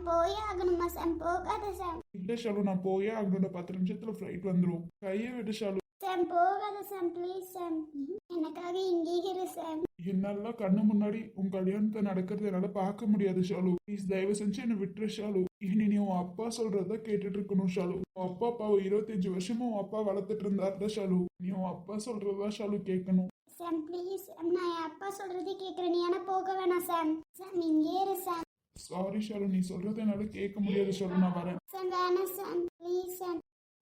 சாம் போயே ஆகணுமா சாம் போகாத சாம். இல்ல ஷாலு நான் போயே ஆகணும் பத்து நிமிஷத்துல ஃப்ளைட் வந்துரும். கையை விடு ஷாலு. சாம் போகாத சாம் ப்ளீஸ் சாம். எனக்காக இங்கே இரு சாம். என்னால கண்ணு முன்னாடி உன் கல்யாணத்தை நடக்கிறது என்னால பார்க்க முடியாது ஷாலு. ப்ளீஸ் தயவு செஞ்சு என்னை விட்டுரு ஷாலு. இனி நீ உன் அப்பா சொல்றத கேட்டுட்டு இருக்கணும் ஷாலு. உன் அப்பா அப்பாவை இருபத்தஞ்சு வருஷமா உன் அப்பா வளர்த்துட்டு இருந்தாருல ஷாலு. நீ உன் அப்பா சொல்றதா ஷாலு கேட்கணும். சாம் ப்ளீஸ் நான் என் அப்பா சொல்றதே கேட்குறேன். நீ ஆனால் போக வேணாம் சாம். சாம் இங்கே இரு சாம். சாரி ஷாலு நீ சொல்றத என்னால கேட்க முடியாது ஷாலு நான் வரேன். சாம் வேணாம் சாம் ப்ளீஸ் சாம்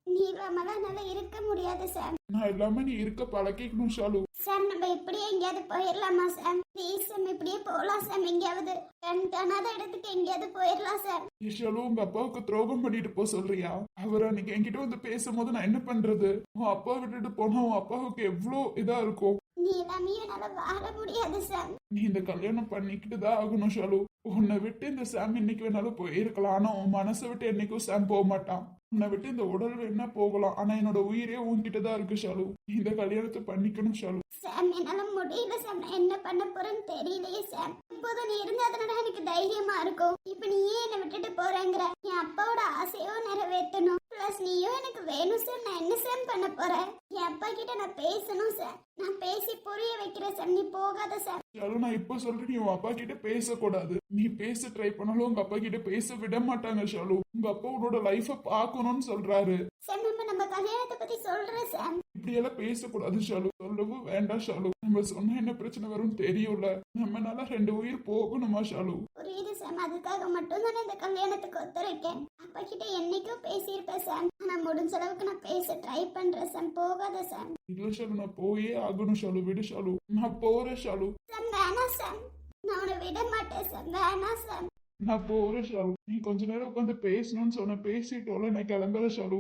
நீ இல்லாமலாம் என்னால் இருக்க முடியாது சாம் நான் எல்லாமே நீ இருக்க பழகிக்கணும் ஷாலு சாம் நம்ம இப்படியே எங்கேயாவது போயிடலாமா சாம் ப்ளீஸ் சாம் இப்படியே போகலாம் சாம் எங்கேயாவது. கண் காணாத இடத்துக்கு எங்கேயாவது போயிடலாம் ஏ ஷாலு உங்க அப்பாவுக்கு துரோகம் பண்ணிட்டு போ சொல்றியா? அவர் அன்னைக்கு என்கிட்ட வந்து பேசும்போது நான் என்ன பண்றது? உன் அப்பா விட்டுட்டு போனா உன் அப்பாவுக்கு எவ்வளோ இதா இருக்கும்? நீ எல்லாமே என்னால் வாழ முடியாது சாம். நீ இந்த கல்யாணம் பண்ணிக்கிட்டு தான் ஆகணும் ஷாலு. உன்னை விட்டு இந்த சாம் இன்னைக்கு வேணாலும் போயிருக்கலாம். ஆனா உன் மனசை விட்டு என்னைக்கும் சாம் போக மாட்டான். உன்னை விட்டு இந்த உடல் வேணா போகலாம். ஆனா என்னோட உயிரே உன்கிட்ட தான் இருக்கு ஷாலு. இந்த கல்யாணத்தை பண்ணிக்கணும் ஷாலு. சாம் என்னால முடியல சாம். நான் என்ன பண்ண போறேன்னு தெரியலையே சாம். இப்போது நீ இருந்ததுனால எனக்கு தைரியமா இருக்கும். இப்ப நீ ஏன் என்னை விட்டுட்டு போறேங்கிற. என் அப்பாவோட ஆசையோ நிறைவேற்றணும். நீயும் எனக்கு வேணும் சார் நான் என்ன சார் பண்ண போறேன் என் அப்பா கிட்ட நான் பேசணும் சார் நான் பேசி புரிய வைக்கிறேன் சார் நீ போகாத சார் ஷாலு நான் இப்போ சொல்றேன் நீ உன் அப்பா கிட்ட பேசக்கூடாது. நீ பேச ட்ரை பண்ணாலும் உங்க அப்பா கிட்ட பேச விட மாட்டாங்க ஷாலு. உங்க அப்பா உன்னோட லைஃப பார்க்கணும்னு சொல்றாரு. சார் நம்ம நம்ம கல்யாணத்தை பத்தி சொல்றேன் சார் இப்படியெல்லாம் பேசக்கூடாது ஷாலு. சொல்லவும் வேண்டாம் ஷாலு. நம்ம சொன்னா என்ன பிரச்சனை வரும்னு தெரியும்ல. நம்மனால ரெண்டு உயிர் போகணுமா ஷாலு? புரியுது சாம் அதுக்காக மட்டும் தான் இந்த கல்யாணத்துக்கு ஒத்துழைக்கேன் அப்பா கிட்ட என்னைக்கும் பேசியிருப்பேன் சாம் நான் முடிஞ்ச அளவுக்கு நான் பேச ட்ரை பண்றேன் சாம் போகாத சாம் இல்ல ஷாலு நான் போயே ஆகணும் ஷாலு. விடு ஷாலு. நான் போறேன் ஷாலு. சாம் வேணாம் சாம் நான் உன்னை விட மாட்டேன் சாம் வேணாம் சாம் நான் போறேன் ஷாலு. நீ கொஞ்ச நேரம் உட்காந்து பேசணும்னு சொன்ன பேசிட்டோல நான் கிளம்புற ஷாலு.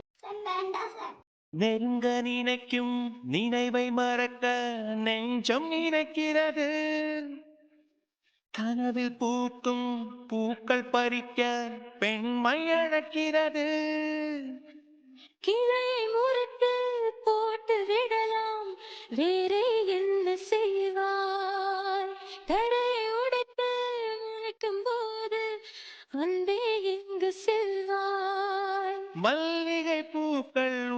நெருங்க நினைக்கும் நினைவை மறக்க நெஞ்சம் நினைக்கிறது கனவில் பூக்கும் பூக்கள் பறிக்க பெண்மை அழைக்கிறது. கிளையை முறித்து போட்டு விடலாம் வேறே என்ன செய்வாய்? தடையை உடைத்து முளைக்கும் போது அன்பே எங்கு மல்லிகை பூக்கள்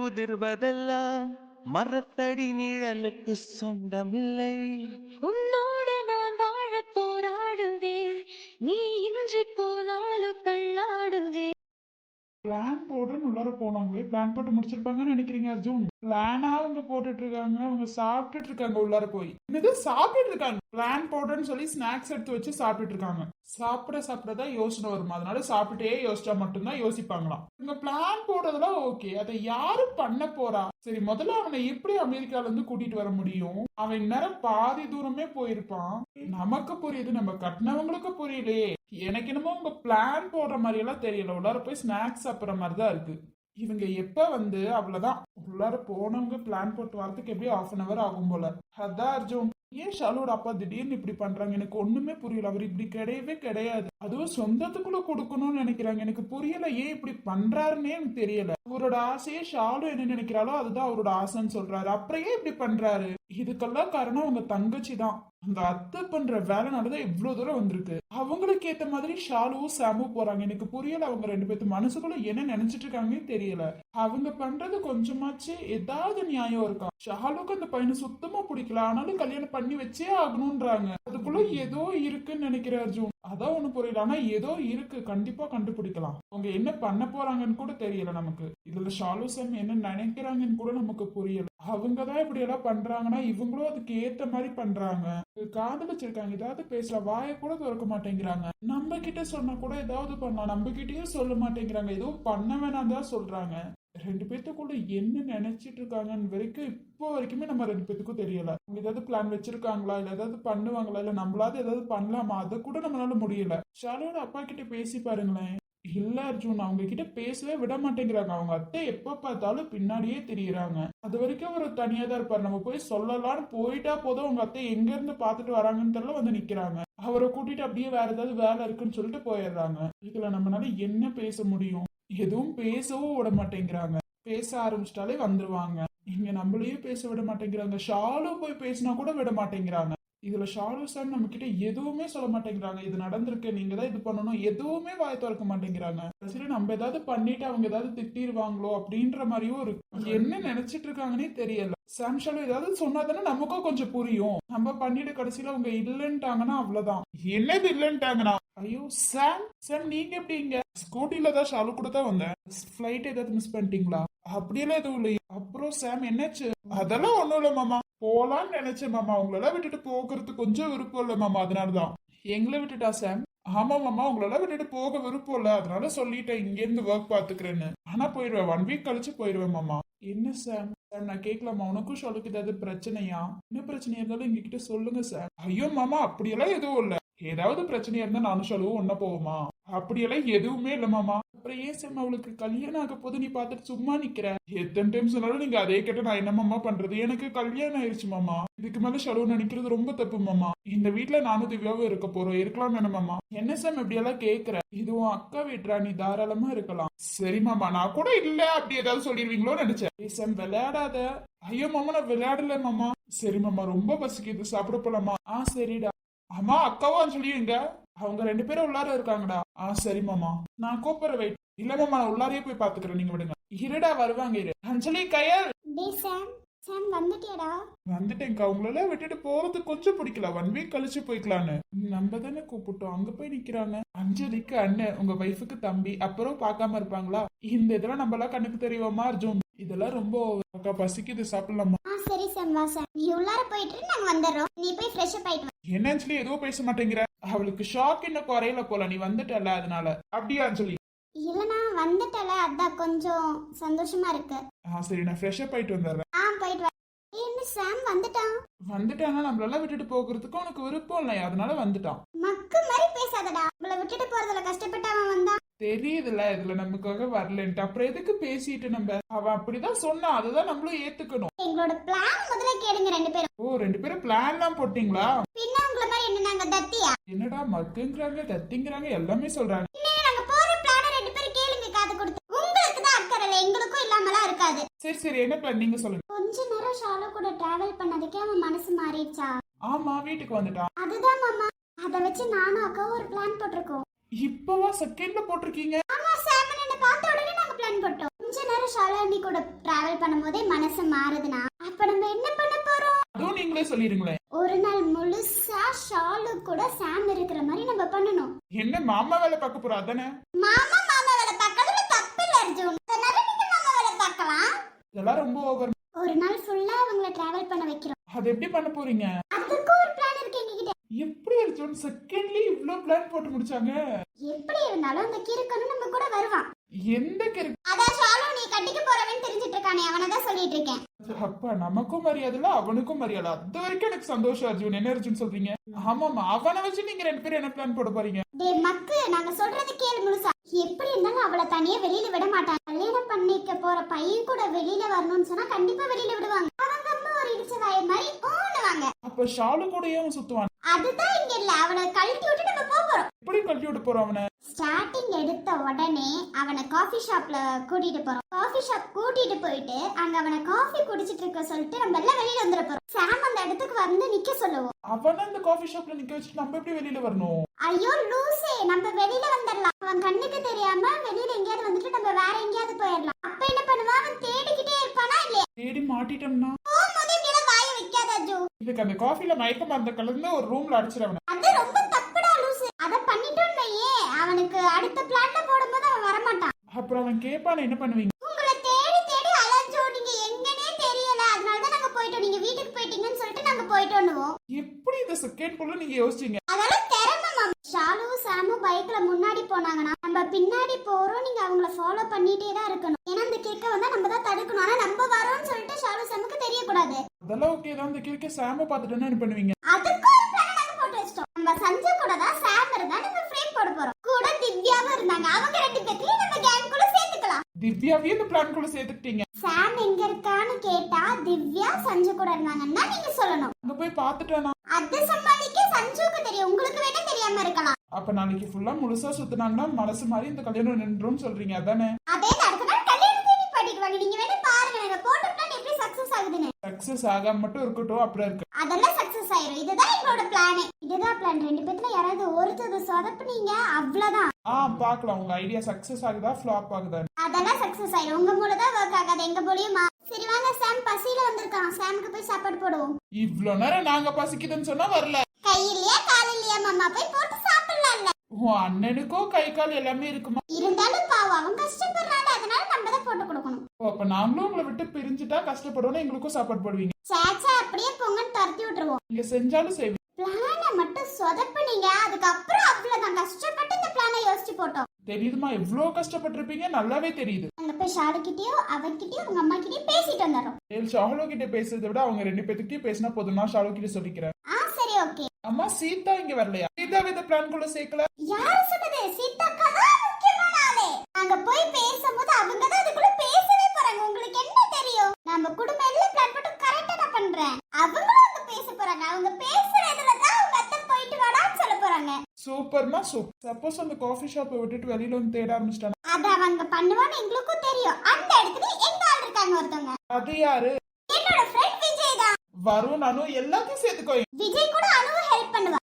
உதிர்வதெல்லாம் மரத்தடி நிழலுக்கு சொந்தமில்லை. உன்னோடு நான் வாழப் போராடுவேன். நீ இன்றி போனாலும் தள்ளாடுவேன். பிளான் போடுன்னு உள்ளார போனாங்களே பிளான் போட்டு முடிச்சிருப்பாங்கன்னு நினைக்கிறீங்க அர்ஜுன்? பிளானா அவங்க போட்டுட்டு இருக்காங்க அவங்க சாப்பிட்டுட்டு இருக்காங்க உள்ளார போய். என்னது? சாப்பிட்டுட்டு இருக்காங்க பிளான் போடுறேன்னு சொல்லி ஸ்நாக்ஸ் எடுத்து வச்சு சாப்பிட்டுட்டு இருக்காங்க சாப்பிட சாப்பிடதான் யோசனை வருமா? அதனால சாப்பிட்டே யோசிச்சா மட்டும்தான் யோசிப்பாங்களாம். இவங்க பிளான் போடுறதுலாம் ஓகே அதை யாரு பண்ண போறா? சரி முதல்ல அவனை எப்படி அமெரிக்கால இருந்து கூட்டிட்டு வர முடியும்? அவன் இந்நேரம் பாதி தூரமே போயிருப்பான். நமக்கு புரியுது. நம்ம கட்டினவங்களுக்கு புரியலையே. எனக்கு என்னமோ உங்க பிளான் போடுற மாதிரி எல்லாம் தெரியல. உள்ளார போய் ஸ்நாக்ஸ் சாப்பிடுற மாதிரி தான் இருக்கு. இவங்க எப்ப வந்து அவ்வளவுதான்? உள்ளார போனவங்க பிளான் போட்டு வரதுக்கு எப்படியும் ஆஃப் அன் அவர் ஆகும் போல. அதான் அர்ஜுன் ஏன் ஷாலோட அப்பா திடீர்னு இப்படி பண்றாங்க? எனக்கு ஒண்ணுமே புரியல. அவர் இப்படி கிடையவே கிடையாது. அதுவும் சொந்தத்துக்குள்ள கொடுக்கணும்னு நினைக்கிறாங்க. எனக்கு புரியல ஏன் இப்படி பண்றாருன்னே எனக்கு தெரியல. அவரோட ஆசையே ஷாலு என்ன நினைக்கிறாளோ அதுதான் அவரோட ஆசைன்னு சொல்றாரு. அப்புறம் ஏன் இப்படி பண்றாரு? இதுக்கெல்லாம் காரணம் அவங்க தங்கச்சி தான். அந்த அத்தை பண்ற வேலைனாலதான் இவ்வளவு தூரம் வந்திருக்கு. அவங்களுக்கு ஏத்த மாதிரி ஷாலுவும் சாமு போறாங்க. எனக்கு புரியல அவங்க ரெண்டு பேர்த்து மனசுக்குள்ள என்ன நினைச்சிட்டு இருக்காங்கன்னு தெரியல. அவங்க பண்றது கொஞ்சமாச்சு ஏதாவது நியாயம் இருக்கா ஷாலுக்கு அந்த பையனை சுத்தமா பிடிக்கல. ஆனாலும் கல்யாணம் பண்ணி வச்சே ஆகணும்ன்றாங்க. அதுக்குள்ள ஏதோ இருக்குன்னு நினைக்கிற அர்ஜுன் அதான் ஒண்ணு புரியல. ஆனா ஏதோ இருக்கு. கண்டிப்பா கண்டுபிடிக்கலாம். அவங்க என்ன பண்ண போறாங்கன்னு கூட தெரியல நமக்கு. இதுல ஷாலுசம் என்ன நினைக்கிறாங்கன்னு கூட நமக்கு புரியல. அவங்க தான் இப்படி எல்லாம் பண்றாங்கன்னா இவங்களும் அதுக்கு ஏத்த மாதிரி பண்றாங்க. காதலிச்சிருக்காங்க ஏதாவது பேசல. வாயை கூட திறக்க மாட்டேங்கிறாங்க. நம்ம கிட்ட சொன்னா கூட ஏதாவது பண்ணலாம். நம்ம கிட்டயும் சொல்ல மாட்டேங்கிறாங்க. ஏதோ பண்ண வேணாம் தான் சொல்றாங்க. ரெண்டு பேர்த்துக்குள்ள என்ன நினைச்சிட்டு இருக்காங்கன்னு வரைக்கும் இப்போ வரைக்குமே நம்ம ரெண்டு பேத்துக்கும் தெரியல. அவங்க ஏதாவது பிளான் வச்சிருக்காங்களா? இல்ல ஏதாவது பண்ணுவாங்களா? இல்ல நம்மளாவது ஏதாவது பண்ணலாமா? அதை கூட நம்மளால முடியல. ஷாலோட அப்பா கிட்ட பேசி பாருங்களேன். இல்ல அர்ஜுன் அவங்க கிட்ட பேசவே விட மாட்டேங்கிறாங்க. அவங்க அத்தை எப்ப பார்த்தாலும் பின்னாடியே திரியறாங்க. அது வரைக்கும் அவர் தனியா தான் இருப்பாரு. நம்ம போய் சொல்லலாம்னு போயிட்டா போதும் அவங்க அத்தை எங்க இருந்து பாத்துட்டு வராங்கன்னு தெரியல வந்து நிக்கிறாங்க. அவரை கூட்டிட்டு அப்படியே வேற ஏதாவது வேலை இருக்குன்னு சொல்லிட்டு போயிடுறாங்க. இதுல நம்மளால என்ன பேச முடியும்? எதுவும் பேசவும் விட மாட்டேங்கிறாங்க. பேச ஆரம்பிச்சிட்டாலே வந்துருவாங்க. இங்க நம்மளையும் பேச விட மாட்டேங்கிறாங்க. ஷாலு போய் பேசினா கூட விட மாட்டேங்கிறாங்க. இதுல ஷாலு சார் நம்ம கிட்ட எதுவுமே சொல்ல மாட்டேங்கிறாங்க. இது நடந்திருக்கு நீங்க தான் இது பண்ணணும். எதுவுமே வாய் திறக்க மாட்டேங்கிறாங்க. சரி நம்ம ஏதாவது பண்ணிட்டு அவங்க ஏதாவது திட்டிடுவாங்களோ அப்படின்ற மாதிரியும் இருக்கு. என்ன நினைச்சிட்டு இருக்காங்கன்னே தெரியல. சாம்ஷாலு ஏதாவது சொன்னா தானே நமக்கும் கொஞ்சம் புரியும். நம்ம பண்ணிட்டு கடைசியில அவங்க இல்லைன்ட்டாங்கன்னா அவ்வளவுதான். என்னது இல்லைன்ட்டாங்கன்னா? ஐயோ சாம் சாம் நீங்க எப்படிங்க? ஸ்கூட்டில தான் ஷாலு கூட தான் வந்தேன். ஃபிளைட் ஏதாவது மிஸ் பண்ணிட்டீங்களா? அப்படியெல்லாம் எதுவும் இல்லையே. அப்புறம் சாம் என்னாச்சு? அதெல்லாம் ஒண்ணும் இல்ல மாமா. போலான்னு நினைச்சேன் மாமா. உங்களெல்லாம் விட்டுட்டு போகிறது கொஞ்சம் விருப்பம் இல்ல மாமா. அதனாலதான். எங்களை விட்டுட்டா சாம்? ஆமா மாமா. உங்களெல்லாம் விட்டுட்டு போக விருப்பம் இல்ல. அதனால சொல்லிட்டேன் இங்க இருந்து ஒர்க் பாத்துக்கிறேன்னு. ஆனா போயிடுவேன் ஒன் வீக் கழிச்சு போயிடுவேன் மாமா. என்ன சார் சார் நான் கேட்கலாமா உனக்கும் ஷாலுக்கு ஏதாவது பிரச்சனையா? என்ன பிரச்சனையா இருந்தாலும் எங்ககிட்ட சொல்லுங்க சார் ஐயோ மாமா. அப்படியெல்லாம் எதுவும் இல்ல. ஏதாவது பிரச்சனையா இருந்தா நானும் ஷாலுவும் ஒன்னா போவோமா? அப்படியெல்லாம் எதுவுமே இல்ல மாமா. அப்புறம் ஏன் சார் அவளுக்கு கல்யாணம் ஆக போது நீ பார்த்துட்டு சும்மா நிக்கிற? எத்தனை டைம் சொன்னாலும் நீங்க அதே கேட்ட நான் என்னமாமா பண்றது? எனக்கு கல்யாணம் ஆயிடுச்சு மாமா. இதுக்கு மேல செலவு நினைக்கிறது ரொம்ப தப்பு மாமா. இந்த வீட்டுல நானும் திவ்யாவும் இருக்க போறோம். இருக்கலாம் தானே மாமா. என்ன சார் இப்படி எல்லாம் கேக்குற? இதுவும் அக்கா வீட்டுறா நீ தாராளமா இருக்கலாம். சரி மாமா நான் கூட இல்ல. அப்படி ஏதாவது சொல்லிடுவீங்களோ நினைச்சேன். ஏய் சாம் விளையாடாத. ஐயோ மாமா நான் விளையாடல மாமா. சரி மாமா ரொம்ப பசிக்குது. சாப்பிட போலாமா? ஆ சரிடா. அம்மா அக்காவும் அஞ்சலியும் எங்க அவங்க ரெண்டு பேரும் உள்ளார இருக்காங்கடா. ஆ சரி மாமா. நான் கூப்பிடுற வெயிட் இல்ல மாமா நான் உள்ளாரையே போய் பாத்துக்கிறேன் நீங்க விடுங்க. இருடா வருவாங்க இரு. அஞ்சலி கையல். சாம். வந்துட்டியாடா. வந்துட்டேன்க்கா. உங்களெல்லாம் விட்டுட்டு போறது கொஞ்சம் பிடிக்கல. ஒன் வீக் கழிச்சு போய்க்கலான்னு. நம்ம தானே கூப்பிட்டோம். அங்க போய் நிக்கிறாங்க. அஞ்சலிக்கு அண்ணன் உங்க வைஃபுக்கு தம்பி அப்புறம் பார்க்காம இருப்பாங்களா? இந்த இதெல்லாம் நம்ம எல்லாம் கண்ணுக்கு தெரியுமா அர்ஜுன்? இதெல்லாம் ரொம்ப அக்கா பசிக்குது சாப்பிடலாமா? ஆ சரி சாம் வா சாம் நீ உள்ளார போயிட்டு நாங்க வந்துடுறோம். நீ போய் ஃப்ரெஷ் அப் ஆயிட்டு என்ன அஞ்சலி எதுவும் பேச மாட்டேங்கிற. அவளுக்கு ஷாக் என்ன குறையில போல. நீ வந்துட்டல அதனால. அப்படியா அஞ்சலி இல்லனா வந்துட்டல. அதான் கொஞ்சம் சந்தோஷமா இருக்கு. ஆ சரி நான் ஃப்ரெஷ் அப் ஆயிட்டு வந்துடுறேன். ஆ போயிட்டு வா. ஏய், என்ன சாம் வந்துட்டான்? வந்துட்டானா? நம்மளெல்லாம் விட்டுட்டு போகிறதுக்கு உனக்கு விருப்பம் இல்லையா? அதனால வந்துட்டான். மக்கு மாதிரி பேசாதடா. உங்களை விட்டுட்டு போறதுல கஷ்டப்பட்டு அவன் வந்தான். தெரியுதுல இதுல நமக்காக வரலன்ட்டு. அப்புறம் எதுக்கு பேசிட்டு நம்ம? அவன் அப்படிதான் சொன்னான். அதுதான் நம்மளும் ஏத்துக்கணும். எங்களோட பிளான் முதல்ல கேளுங்க ரெண்டு பேரும். ஓ ரெண்டு பேரும் பிளான் எல்லாம் போட்டீங்களா? பின்ன உங்களை மாதிரி என்ன நாங்க தத்தியா? என்னடா மக்குங்கிறாங்க தத்திங்கிறாங்க எல்லாமே சொல்றாங்க. இன்னைக்கு நாங்க போற பிளான ரெண்டு பேரும் கேளுங்க காது கொடுத்து. உங்களுக்கு தான் அக்கறை இல்லை எங்களுக்கும் இல்லாமலாம் இருக்காது. சரி சரி என்ன பிளான் நீங்க சொல்லுங்க. கொஞ்ச நேரம் ஷாலு கூட டிராவல் பண்ணதுக்கே அவன் மனசு மாறிடுச்சா? ஆமா வீட்டுக்கு வந்துட்டான் அதுதான் மாமா. அத வச்சு நானும் அக்காவும் ஒரு பிளான் போட்டிருக்கோம். இப்பவா செகண்ட்ல போட்டிருக்கீங்க? ஆமா சாமன் என்ன பார்த்த உடனே நாங்க பிளான் போட்டோம் கொஞ்ச நேரம் ஷாலாண்டி கூட டிராவல் பண்ணும்போதே மனசு மாறுதுன்னா அப்ப நம்ம என்ன பண்ண போறோம்? அதுவும் நீங்களே சொல்லிருங்களேன் ஒரு நாள் முழுசா ஷாலு கூட சாம் இருக்கிற மாதிரி நம்ம பண்ணணும். என்ன மாமா வேலை பார்க்க போறா? அதானே? மாமா மாமா வேலை பார்க்கறதுல தப்பு இல்ல அர்ஜுன். அதனால நீங்க மாமா வேலை பார்க்கலாம். இதெல்லாம் ரொம்ப ஓவர் ஒரு நாள் ஃபுல்லா அவங்கள டிராவல் பண்ண வைக்கிறோம். அது எப்படி பண்ண போறீங்க? அதுக்கு ஒரு பிளான் இருக்கு எங்ககிட்ட. எப்படி அர்ஜுன்? செகண்ட்லி இவ்ளோ பிளான் போட்டு முடிச்சாங்க. எப்படி இருந்தாலும் அந்த கிறுக்கனும் நம்ம கூட வருவான். எந்த கிறுக்கு அதான் ஷாலு நீ கட்டிக்க போறவன்னு தெரிஞ்சிட்டு இருக்கானே அவனை தான் சொல்லிட்டு இருக்கேன். அப்பா நமக்கும் மரியாதை இல்ல அவனுக்கும் மரியாதை. அது வரைக்கும் எனக்கு சந்தோஷம் அர்ஜுன். என்ன அர்ஜுன் சொல்றீங்க? ஆமாமா அவனை வச்சு நீங்க ரெண்டு பேரும் என்ன பிளான் போட போறீங்க? டே மக்கு நாங்க சொல்றது கேளு முழுசா. எப்படி இருந்தாலும் அவளை தனியா வெளியில விட மாட்டாங்க கல்யாணம் பண்ணிக்க போற பையன் கூட வெளியில வரணும்னு சொன்னா கண்டிப்பா வெளியில விடுவாங்க. அவங்க அம்மா ஒரு இடிச்ச வாய மாதிரி ஓடுவாங்க. அப்ப ஷாலு கூடயே அவன் சுத்துவான். அதுதான் இங்க இல்ல அவளை கழட்டி விட்டு நம்ம போக போறோம். எப்படி கழட்டி விட்டு போறான் அவனை? ஸ்டார்டிங் எடுத்த உடனே அவனை காஃபி ஷாப்ல கூட்டிட்டு போறோம். காஃபி ஷாப் கூட்டிட்டு போயிட்டு அங்க அவனை காஃபி குடிச்சிட்டு இருக்க சொல்லிட்டு நம்ம எல்லாம் வெளியில வந்துட போறோம். சாம் அந்த இடத்துக்கு வந்து நிக்க சொல்லுவோம். அவனை அந்த காஃபி ஷாப்ல நிக்க வச்சுட்டு நம்ம எப்படி வெளியில வரணும்? ஐயோ லூசே. நம்ம வெளியில வந்துடலாம். அவன் கண்ணுக்கு தெரியாம வெளியில எங்கேயாவது வந்துட்டு நம்ம வேற எங்கேயாவது போயிடலாம். அப்ப என்ன பண்ணுவான் அவன் தேடிக்கிட்டே இருப்பானா இல்லையா? தேடி மாட்டிட்டோம்னா? போகும்போது இப்படியெல்லாம் வாய வைக்காத அஜு. இதுக்கு அந்த காஃபில மயக்க மருந்து கலந்து ஒரு ரூம்ல அடிச்சிடவன அது ரொம்ப அடுத்த பிளான்ல போடும்போது அவன் வரமாட்டான். அப்புறம் அவன் கேட்பான என்ன பண்ணுவீங்க? உங்களை தேடி தேடி அலைஞ்சோ நீங்க எங்கனே தெரியல. அதனால தான் நாங்க போயிட்டோம். நீங்க வீட்டுக்கு போயிட்டீங்கன்னு சொல்லிட்டு நாங்க போயிட்டோன்னுவோம் எப்படி இந்த செகண்ட் குள்ள நீங்க யோசிச்சீங்க? அதெல்லாம் திறமை மாமா ஷாலுவும் சாமும் பைக்ல முன்னாடி போனாங்கன்னா நம்ம பின்னாடி போறோம். நீங்க அவங்கள ஃபாலோ பண்ணிட்டே தான் இருக்கணும். ஏன்னா அந்த கிறுக்க வந்தா நம்ம தான் தடுக்கணும். ஆனா நம்ம வரோம்னு சொல்லிட்டு ஷாலு சாமுக்கு தெரியக்கூடாது. அதெல்லாம் ஓகே தான். இந்த கிழக்க சாம பார்த்துட்டேன்னா என்ன பண்ணுவீங்க? அதுக்கு இருந்தாங்க அவங்க ரெண்டு பேத்தையும் நம்ம கேங் கூட சேர்த்துக்கலாம். திவ்யாவையும் இந்த பிளான் கூட சேர்த்துக்கிட்டீங்க. சாம் எங்க இருக்கான்னு கேட்டா திவ்யா சஞ்சு கூட இருந்தாங்கன்னா நீங்க சொல்லணும். அங்க போய் பாத்துட்டேனா அது சம்பாதிக்க சஞ்சுக்கு தெரியும். உங்களுக்கு வேணா தெரியாம இருக்கலாம். அப்ப நாளைக்கு ஃபுல்லா முழுசா சுத்தினாங்கன்னா மனசு மாதிரி இந்த கல்யாணம் நின்றும் சொல்றீங்க. அதானே? அதே சக்சஸ் ஆகாம மட்டும் இருக்கட்டும் அப்புறம் இருக்கு. அதெல்லாம் சக்சஸ் ஆயிரும்? இதுதான் எங்களோட பிளானே இதுதான் பிளான் ரெண்டு பேத்துல யாராவது ஒருத்தர் சொதப்புனீங்க அவ்வளவுதான். ஆ பார்க்கலாம். உங்க ஐடியா சக்சஸ் ஆகுதா ஃபிளாப் ஆகுதா? அதெல்லாம் சக்சஸ் ஆயிரும்? உங்க மூலம் தான் ஒர்க் ஆகாது. எங்க மூலியமா சரி வாங்க சாம் பசியில வந்திருக்கான். சாமுக்கு போய் சாப்பாடு போடுவோம். இவ்ளோ நேரம் நாங்க பசிக்குதுன்னு சொன்னா வரல. கை இல்லையா கால் இல்லையா மாமா? போய் போட்டு சாப்பிடலாம்ல. உன் அண்ணனுக்கும் கை கால் எல்லாமே இருக்குமா? இருந்தாலும் பாவம் அவன் கஷ்டப்படுறான். அதனால நம்ம தான் போட்டு கொடுக்கணும். ஓ, அப்ப நாங்களும் உங்களை விட்டு பிரிஞ்சுட்டா கஷ்டப்படுவோம் எங்களுக்கும் சாப்பாடு போடுவீங்க. சேச்சா அப்படியே பொங்கன்னு துரத்தி விட்டுருவோம். நீங்க செஞ்சாலும் செய்வீங்க. பிளானை மட்டும் சொதப்புனீங்க. அதுக்கப்புறம் அவ்வளவுதான். கஷ்டப்பட்டு இந்த பிளானை யோசிச்சு போட்டோம். தெரியுதுமா எவ்வளவு கஷ்டப்பட்டிருப்பீங்க? நல்லாவே தெரியுது. அங்க போய் ஷாலுக்கிட்டயோ அவகிட்டயோ உங்க அம்மா கிட்டயோ பேசிட்டு வந்துடுறோம். ஏல் ஷாலோ கிட்ட பேசுறதை விட அவங்க ரெண்டு பேத்துக்கிட்டே பேசினா போதும் நான் ஷாலோ கிட்ட சொல்லிக்கிறேன். ஆ சரி ஓகே. அம்மா சீதா இங்க வரலையா? சீதா வித பிளான் குள்ள சேர்க்கல? யார் சொன்னது? முக்கியமான ஆளு. அங்க போய் பேசும்போது அவங்க தான் அதுக்குள்ள பேசவே போறாங்க உங்களுக்கு என்ன தெரியும் நம்ம குடும்பம் எல்லாம் பிளான் போட்டு கரெக்டா நான் பண்றேன். அவங்களும் அங்க பேச போறாங்க. அவங்க பேசுறதுல தான் அவங்க அத்தை போயிட்டு வாடான்னு சொல்ல போறாங்க. சூப்பர்மா சூப்பர் சப்போஸ் அந்த காஃபி ஷாப்பை விட்டுட்டு வெளியில வந்து தேட ஆரம்பிச்சிட்டானா அத அவங்க பண்ணுவான்னு எங்களுக்கும் தெரியும். அந்த இடத்துல எங்க ஆள் இருக்காங்க ஒருத்தவங்க? அது யாரு? என்னோட ஃப்ரெண்ட் விஜய் தான். வரும் நானும் எல்லாத்தையும் சேர்த்துக்கோ. விஜய் கூட அனுவும் ஹெல்ப் பண்ணுவா.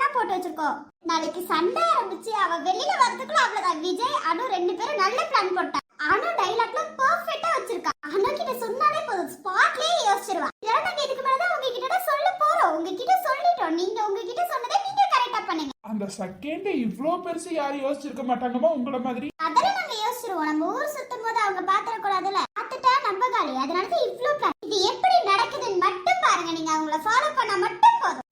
பிளானா போட்டு வச்சிருக்கோம். நாளைக்கு சண்டை ஆரம்பிச்சு அவ வெளியில வரதுக்குள்ள அவ்வளவுதான். விஜய் அனு ரெண்டு பேரும் நல்ல பிளான் போட்டா அனு டைலாக்ல பெர்ஃபெக்ட்டா வச்சிருக்கா. அனு கிட்ட சொன்னாலே போதும். ஸ்பாட்லயே யோசிச்சிருவா. இதெல்லாம் நாங்க இதுக்கு மேலதான் உங்ககிட்ட தான் சொல்ல போறோம். உங்ககிட்ட சொல்லிட்டோம். நீங்க உங்ககிட்ட சொன்னதை நீங்க கரெக்டா பண்ணுங்க. அந்த செகண்ட் இவ்ளோ பெருசு யாரும் யோசிச்சிருக்க மாட்டாங்கம்மா உங்களை மாதிரி? அதெல்லாம் நாங்க யோசிச்சிருவோம். நம்ம ஊர் சுத்தும் போது அவங்க பாத்திர கூடாதுல பார்த்துட்டா நம்ம காலி அதனால தான் இவ்ளோ பிளான் இது எப்படி நடக்குதுன்னு மட்டும் பாருங்க நீங்க அவங்கள ஃபாலோ பண்ணா மட்டும் போதும்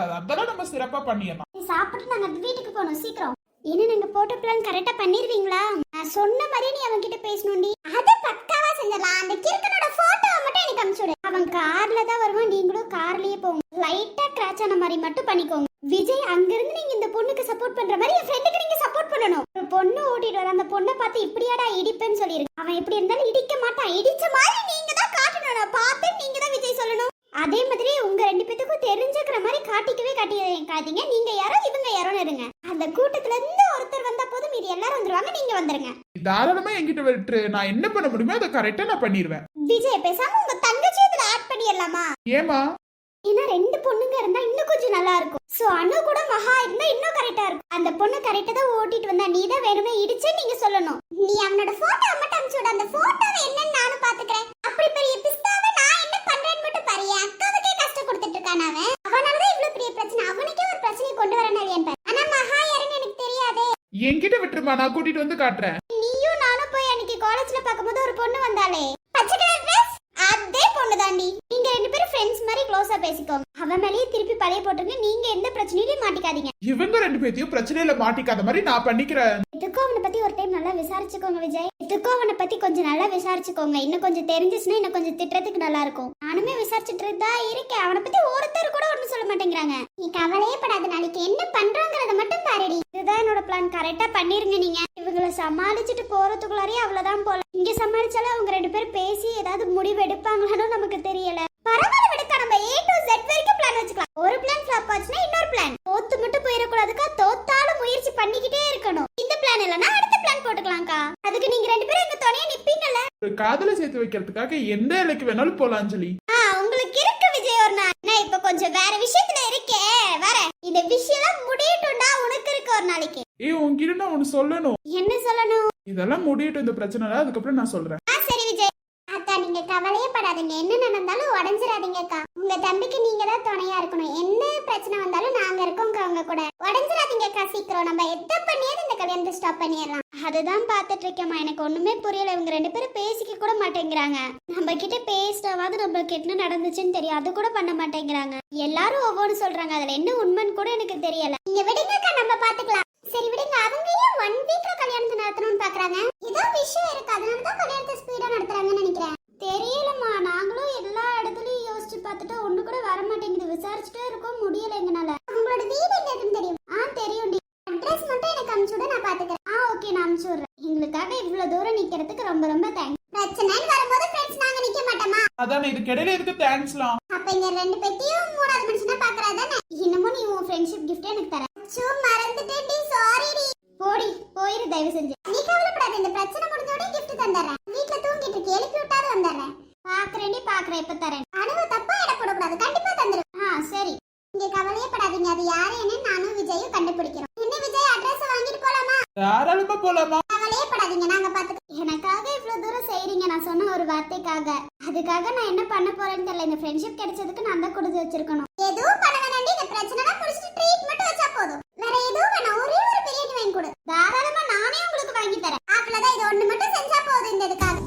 நீ அதெல்லாம் நம்ம சிறப்பா பண்ணிடலாம். சாப்பிட்டு நாங்க வீட்டுக்கு போகணும் சீக்கிரம். என்ன நீங்க போட்ட பிளான் கரெக்டா பண்ணிருவீங்களா? நான் சொன்ன மாதிரி நீ அவங்க கிட்ட பேசணும்டி. அது பக்காவா செஞ்சிடலாம். அந்த கிறுக்கனோட போட்டோவை மட்டும் எனக்கு அனுப்பிச்சு அவன் கார்ல தான் வருவான். நீங்களும் கார்லயே போங்க. லைட்டா கிராச் ஆன மாதிரி மட்டும் பண்ணிக்கோங்க. விஜய் அங்க இருந்து நீங்க இந்த பொண்ணுக்கு சப்போர்ட் பண்ற மாதிரி என் ஃப்ரெண்டுக்கு நீங்க சப்போர்ட் பண்ணணும். ஒரு பொண்ணு ஓட்டிட்டு வர அந்த பொண்ணை பார்த்து இப்படியாடா இடிப்பேன்னு சொல்லிருக்கு அவன் எப்படி இருந்தாலும் இடிக்க மாட்டான். இடிச்ச மாதிரி நீங்க தான் காட்டணும் நான் பார்த்தேன் நீங்க தான் விஜய் சொல்லணும் அதே மாதிரி உங்க ரெண்டு பேத்துக்கும் தெரிஞ்சுக்கிற மாதிரி காட்டிக்கவே காட்டிக்காதீங்க நீங்க யாரோ இவங்க யாரோன்னு இருங்க அந்த கூட்டத்துல இருந்து ஒருத்தர் வந்தா போதும் இது எல்லாரும் வந்துருவாங்க நீங்க வந்துருங்க தாராளமா என்கிட்ட விட்டுரு நான் என்ன பண்ண முடியுமோ அதை கரெக்டா நான் பண்ணிடுவேன் விஜய் பேசாம உங்க தங்கச்சி இதுல ஆட் பண்ணிடலாமா? ஏமா ஏன்னா ரெண்டு பொண்ணுங்க இருந்தா இன்னும் கொஞ்சம் நல்லா இருக்கும். சோ அனு கூட மகா இருந்தா இன்னும் கரெக்டா இருக்கும். அந்த பொண்ணு கரெக்டா தான் ஓட்டிட்டு வந்தா. நீ தான் வேணுமே இடிச்சு நீங்க சொல்லணும். நீ அவனோட போட்டோ மட்டும் அனுப்பிச்சு விடு. அந்த போட்டோவை என்னன்னு நானும் பாத்துக்கிறேன் அப்படி பெரிய பிஸ்தாவை நான் என்ன பண்றேன்னு மட்டும் பாரு. என் அக்காவுக்கே கஷ்டம் கொடுத்துட்டு இருக்கான் அவன். அவனாலதான் இவ்வளவு பெரிய பிரச்சனை. அவனுக்கே ஒரு பிரச்சனையை கொண்டு வரேன் பாரு. ஆனா மகா யாருன்னு எனக்கு தெரியாதே. என்கிட்ட விட்டுருமா? நான் கூட்டிட்டு வந்து காட்டுறேன் நீயும் நானும் போய் அன்னைக்கு காலேஜ்ல பார்க்கும்போது ஒரு பொண்ணு வந்தாளே பச்சை கலர் ட்ரெஸ் அதே பொண்ணு தாண்டி நீங்க ரெண்டு பேரும் ஃப்ரெண்ட்ஸ் மாதிரி க்ளோஸா பேசிக்கோங்க அவன் மேலேயே திருப்பி பழைய போட்டுங்க நீங்க எந்த பிரச்சனையிலயும் மாட்டிக்காதீங்க இவங்க ரெண்டு பேத்தையும் பிரச்சனையில மாட்டிக்காத மாதிரி நான் பண்ணிக்கிறேன் எதுக்கும் அவனை பத்தி ஒரு டைம் நல்லா விசாரிச்சுக்கோங்க விஜய். எதுக்கும் அவனை பத்தி கொஞ்சம் நல்லா விசாரிச்சுக்கோங்க. இன்னும் கொஞ்சம் தெரிஞ்சிச்சுன்னா இன்னும் கொஞ்சம் திட்டுறதுக்கு நல்லா இருக்கும். நானுமே விசாரிச்சுட்டு தான் இருக்கேன். அவனை பத்தி ஒருத்தர் கூட ஒண்ணு சொல்ல மாட்டேங்கிறாங்க. நீ கவலையே படாத நாளைக்கு என்ன பண்றோங்கிறத மட்டும் பாருடி. இதுதான் என்னோட பிளான் கரெக்டா பண்ணிருங்க நீங்க. இவங்களை சமாளிச்சுட்டு போறதுக்குள்ளாரே அவ்வளவுதான் போல. இங்க சமாளிச்சாலும் அவங்க ரெண்டு பேரும் பேசி ஏதாவது முடிவு எடுப்பாங்களான்னு நமக்கு தெரியல. பரவாயில்ல விடுக்கா நம்ம ஏ டு Z வரைக்கும் பிளான் வச்சுக்கலாம். ஒரு பிளான் ஃபிளாப் ஆச்சுன்னா இன்னொரு பிளான் தோத்து மட்டும் போயிடக்கூடாதுக்கா. தோத்தாலும் முயற்சி பண்ணிக்கிட்டே இருக்கணும். இந்த பிளான் இல்லனா அடுத்த பிளான் போட்டுக்கலாம்க்கா. அதுக்கு நீங்க ரெண்டு பேரும் எங்க துணையா நிப்பீங்கல்ல? ஒரு காதலை சேர்த்து வைக்கிறதுக்காக எந்த இலைக்கு வேணாலும் போலாம் ஆ உங்களுக்கு இருக்கு விஜய் ஒரு நாள். நான் இப்ப கொஞ்சம் வேற விஷயத்துல இருக்கேன். வர. இந்த விஷயம் முடியட்டும்டா. உனக்கு இருக்கு ஒரு நாளைக்கு. ஏய் உன்கிட்ட நான் ஒன்னு சொல்லணும். என்ன சொல்லணும்? இதெல்லாம் முடியட்டும் இந்த பிரச்சனை அதுக்கப்புறம் நான் சொல்றேன். சரி விஜய். அக்கா நீங்க கவலையே படாதீங்க என்ன நடந்தாலும் உடஞ்சிராதீங்கக்கா. உங்க தம்பிக்கு நீங்க தான் துணையா இருக்கணும். என்ன பிரச்சனை வந்தாலும் நாங்க இருக்கோம்க்கா அவங்க கூட. உடஞ்சிராதீங்கக்கா சீக்கிரம். நம்ம எத்த பண்ணியாவது இந்த கல்யாணத்தை ஸ்டாப் பண்ணிடலாம். அதுதான் பார்த்துட்டு இருக்கேம்மா. எனக்கு ஒண்ணுமே புரியல. இவங்க ரெண்டு பேரும் பேசிக்க கூட மாட்டேங்கிறாங்க. நம்ம கிட்ட பேசினவாது நம்மளுக்கு என்ன நடந்துச்சுன்னு தெரியும். அது கூட பண்ண மாட்டேங்கிறாங்க. எல்லாரும் ஒவ்வொன்று சொல்றாங்க. அதுல என்ன உண்மைன்னு கூட எனக்கு தெரியல. நீங்க விடுங்கக்கா நம்ம பாத்துக்கலாம் சரி விடுங்க. அவங்க ஏன் ஒன் வீக்ல கல்யாணத்தை நடத்தணும்னு பாக்குறாங்க. ஏதோ விஷயம் இருக்கு. அதனால தான் கல்யாணத்தை ஸ்பீடா நடத்துறாங்கன்னு நினைக்கிறேன். தெரியலம்மா. நாங்களும் எல்லா இடத்துலயும் யோசிச்சு பார்த்துட்டு ஒண்ணு கூட வர மாட்டேங்குது. விசாரிச்சுட்டே இருக்கோம். முடியல எங்கனால. உங்களோட வீடு எங்க இருக்குன்னு தெரியும். ஆ தெரியும் அட்ரஸ் மட்டும் எனக்கு அனுப்பிச்சு விட. நான் பாத்துக்கிறேன். ஆ ஓகே நான் அனுப்பிச்சு விடுறேன். எங்களுக்காக இவ்வளவு இவ்வளவு தூரம் நிக்கிறதுக்கு ரொம்ப ரொம்ப தேங்க்ஸ் பிரச்சனைன்னு வரும்போது ஃப்ரெண்ட்ஸ் நாங்க நிக்க மாட்டோமா? அதானே இதுக்கு இடையில எதுக்கு தேங்க்ஸ்லாம் அப்ப இங்க ரெண்டு பேத்தையும் மூணாவது மனுஷனா பாக்குறாதானே? இன்னமும் நீ உன் ஃப்ரெண்ட்ஷிப் கிஃப்ட் எனக்கு தர. சோ மறந்துட்டேன்டி. சாரி டி. போடி. போயிரு தயவு செஞ்சு. நீ கவலைப்படாத இந்த பிரச்சனை முடிஞ்சோட gift தந்துடுறேன். வீட்ல தூங்கிட்டு இருக்கு எழுப்பி விட்டாது வந்துடுறேன். பாக்குறேன்டி பாக்குறேன் இப்ப தரேன். அனுவ தப்பா எடை போடக்கூடாது கண்டிப்பா தந்துரு. ஆ சரி. இங்க கவலையே படாதீங்க அது யாரு என்ன நானும் விஜயும் கண்டுபிடிக்கிறோம். என்ன விஜய் அட்ரஸ் வாங்கிட்டு போலாமா? தாராளமா போலாமா? கவலையே படாதீங்க நாங்க பாத்துக்க எனக்காக இவ்வளவு தூரம் செய்றீங்க நான் சொன்ன ஒரு வார்த்தைக்காக. அதுக்காக நான் என்ன பண்ண போறேன்னு தெரியல இந்த ஃப்ரெண்ட்ஷிப் கிடைச்சதுக்கு நான் தான் கொடுத்து வச்சிருக்கணும். எதுவும் பண்ண வேணாண்டி இந்த பிரச்சனை முடிச்சிட்டு ட்ரீட்மெண்ட் தாராளமா நானே உங்களுக்கு வாங்கி தரேன். அவ்வளவுதான் இது ஒண்ணு மட்டும் செஞ்சா போதும் இந்த இதுக்காக.